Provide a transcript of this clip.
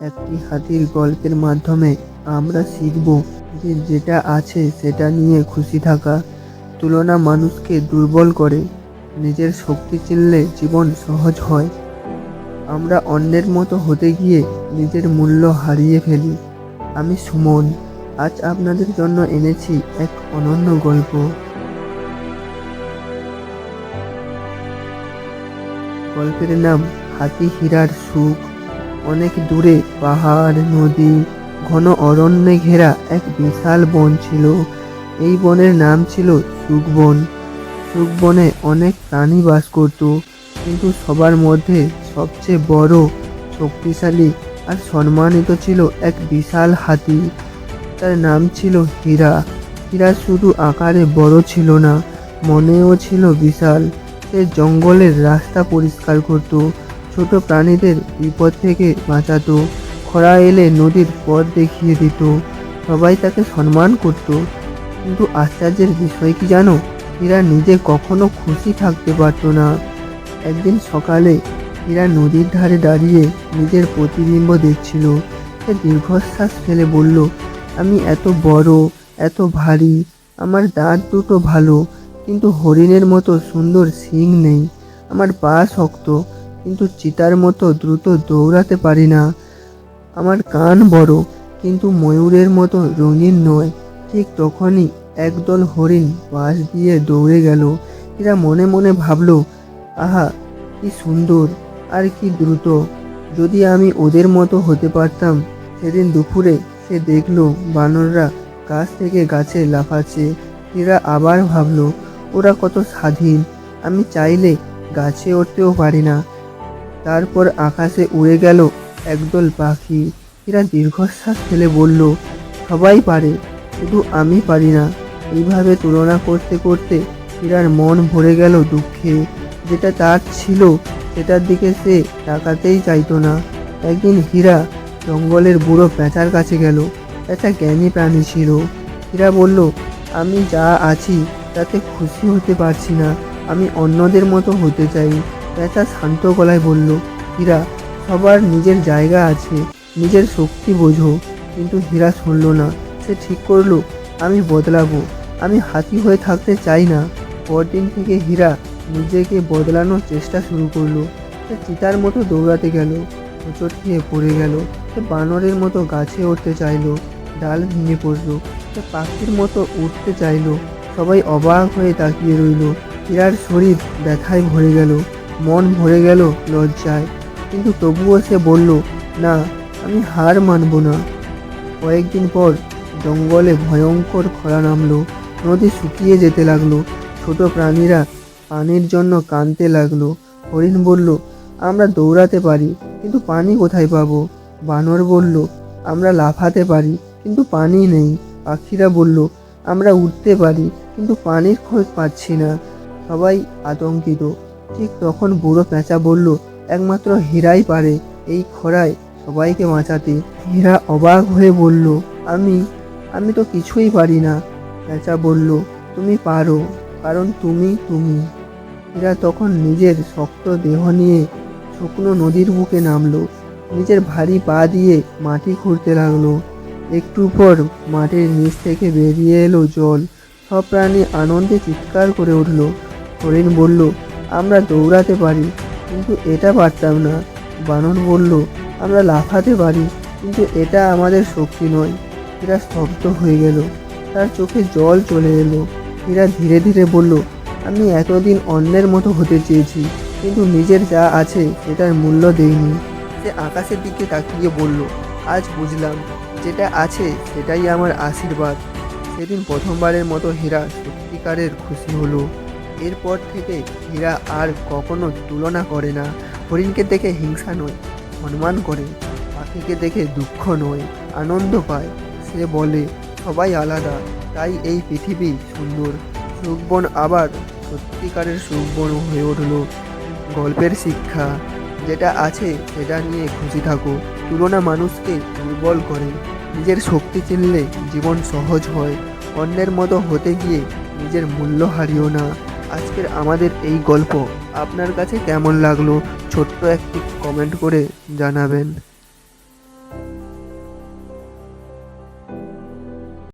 একটি হাতির গল্পের মাধ্যমে আমরা শিখব যে যেটা আছে সেটা নিয়ে খুশি থাকা তুলনা মানুষকে দুর্বল করে, নিজের শক্তি চিনলে জীবন সহজ হয়। আমরা অন্যের মতো হতে গিয়ে নিজের মূল্য হারিয়ে ফেলি। আমি সুমন, আজ আপনাদের জন্য এনেছি এক অনন্য গল্প। গল্পের নাম হাতি হীরার সুখ। অনেক দূরে পাহাড়, নদী, ঘন অরণ্যে ঘেরা এক বিশাল বন ছিল। এই বনের নাম ছিল সুখবন সুখবনে অনেক প্রাণী বাস করত, কিন্তু সবার মধ্যে সবচেয়ে বড়, শক্তিশালী আর সম্মানিত ছিল এক বিশাল হাতি। তার নাম ছিল হীরা। হীরা শুধু আকারে বড় ছিল না, মনেও ছিল বিশাল। সে জঙ্গলের রাস্তা পরিষ্কার করত ছোট প্রাণীদের বিপদ থেকে বাঁচাতো। খরা এলে নদীর পথ দেখিয়ে দিত। সবাই তাকে সম্মান করত। কিন্তু আশ্চর্যের বিষয় কি জানো? হীরা নিজে কখনো খুশি থাকতে পারত না। একদিন সকালে হীরা নদীর ধারে দাঁড়িয়ে নিজের প্রতিবিম্ব দেখছিল। সে দীর্ঘশ্বাস ফেলে বলল, আমি এত বড়, এত ভারী, আমার দাঁত দুটো ভালো, কিন্তু হরিণের মতো সুন্দর শিং নেই। আমার পা শক্ত কিন্তু চিতার মতো দ্রুত দৌড়াতে পারি না। আমার কান বড়, কিন্তু ময়ূরের মতো রঙিন নয়। ঠিক তখনই একদল হরিণ পাশ দিয়ে দৌড়ে গেল। এরা মনে মনে ভাবল, আহা, কি সুন্দর আর কি দ্রুত। যদি আমি ওদের মতো হতে পারতাম, সেদিন দুপুরে সে দেখল বানররা গাছ থেকে গাছে লাফাচ্ছে। এরা আবার ভাবলো, ওরা কত স্বাধীন, আমি চাইলে গাছে উঠতেও পারি না। তারপর আকাশে উড়ে গেল একদল পাখি। এরা দীর্ঘশ্বাস ফেলে বলল, সবাই পারে, শুধু আমি পারি না। এইভাবে তুলনা করতে করতে হীরার মন ভরে গেল দুঃখে। যেটা তার ছিল, সেটার দিকে সে তাকাতেই চাইতো না। একদিন হীরা জঙ্গলের বুড়ো পেঁচার কাছে গেল। পেঁচা জ্ঞানী প্রাণী ছিল। হীরা বলল, আমি যা আছি, তাতে খুশি হতে পারছি না। আমি অন্যদের মতো হতে চাই। পেঁচা শান্ত গলায় বলল, হীরা, সবার নিজের জায়গা আছে, নিজের শক্তি বোঝো। কিন্তু হীরা শুনল না। সে ঠিক করল, আমি বদলাবো, আমি হাতি হয়ে থাকতে চাই না। পরদিন থেকে হীরা নিজেকে বদলানোর চেষ্টা শুরু করল। সে চিতার মতো দৌড়াতে গেল, হোঁচট খেয়ে পড়ে গেল। সে বানরের মতো গাছে উঠতে চাইলো, ডাল ভেঙে পড়ল। সে পাখির মতো উঠতে চাইলো, সবাই অবাক হয়ে তাকিয়ে রইল। হীরার শরীর ব্যথায় ভরে গেল। মন ভরে গেল লজ্জায়। কিন্তু তবুও সে বলল, না, আমি হার মানব না। কয়েকদিন পর জঙ্গলে ভয়ঙ্কর খরা নামলো, নদী শুকিয়ে যেতে লাগল, ছোট প্রাণীরা পানির জন্য কাঁদতে লাগল। হরিণ বলল, আমরা দৌড়াতে পারি, কিন্তু পানি কোথায় পাবো? বানর বলল, আমরা লাফাতে পারি, কিন্তু পানি নেই। পাখিরা বলল, আমরা উঠতে পারি, কিন্তু পানির খোঁজ পাচ্ছি না। সবাই আতঙ্কিত। ঠিক তখন বুড়ো পেঁচা বলল, একমাত্র হীরাই পারে এই খরায় সবাইকে বাঁচাতে। হীরা অবাক হয়ে বলল, আমি আমি তো কিছুই পারি না। পেঁচা বলল, তুমি পারো, কারণ তুমি তুমি। হীরা তখন নিজের শক্ত দেহ নিয়ে শুকনো নদীর বুকে নামলো, নিজের ভারী পা দিয়ে মাটি খুঁড়তে লাগল। একটু পর মাটির নিচ থেকে বেরিয়ে এলো জল। সব প্রাণী আনন্দে চিৎকার করে উঠল। হরিণ বলল আমরা দৌড়াতে পারি, কিন্তু এটা পারতাম না। বানর বলল, আমরা লাফাতে পারি, কিন্তু এটা আমাদের শক্তি নয়। হীরা স্তব্ধ হয়ে গেল। তার চোখে জল চলে এলো। হীরা ধীরে ধীরে বলল, আমি এতদিন অন্যের মতো হতে চেয়েছি, কিন্তু নিজের যা আছে সেটার মূল্য দেইনি। সে আকাশের দিকে তাকিয়ে বলল, আজ বুঝলাম, যেটা আছে সেটাই আমার আশীর্বাদ। সেদিন প্রথমবারের মতো হীরা সত্যিকারের খুশি হলো। এরপর থেকে হীরা আর কখনো তুলনা করে না। হরিণকে দেখে হিংসা নয় সম্মান করে। পাখিকে দেখে দুঃখ নয়, আনন্দ পায়। সে বলে, সবাই আলাদা, তাই এই পৃথিবী সুন্দর। সুখবন আবার সত্যিকারের সুখবন হয়ে উঠল। গল্পের শিক্ষা, যেটা আছে সেটা নিয়ে খুশি থাকো। তুলনা মানুষকে দুর্বল করে। নিজের শক্তি চিনলে জীবন সহজ হয়। অন্যের মতো হতে গিয়ে নিজের মূল্য হারিও না। আজকের আমাদের এই গল্প আপনার কাছে কেমন লাগল? ছোট্ট একটি কমেন্ট করে জানাবেন।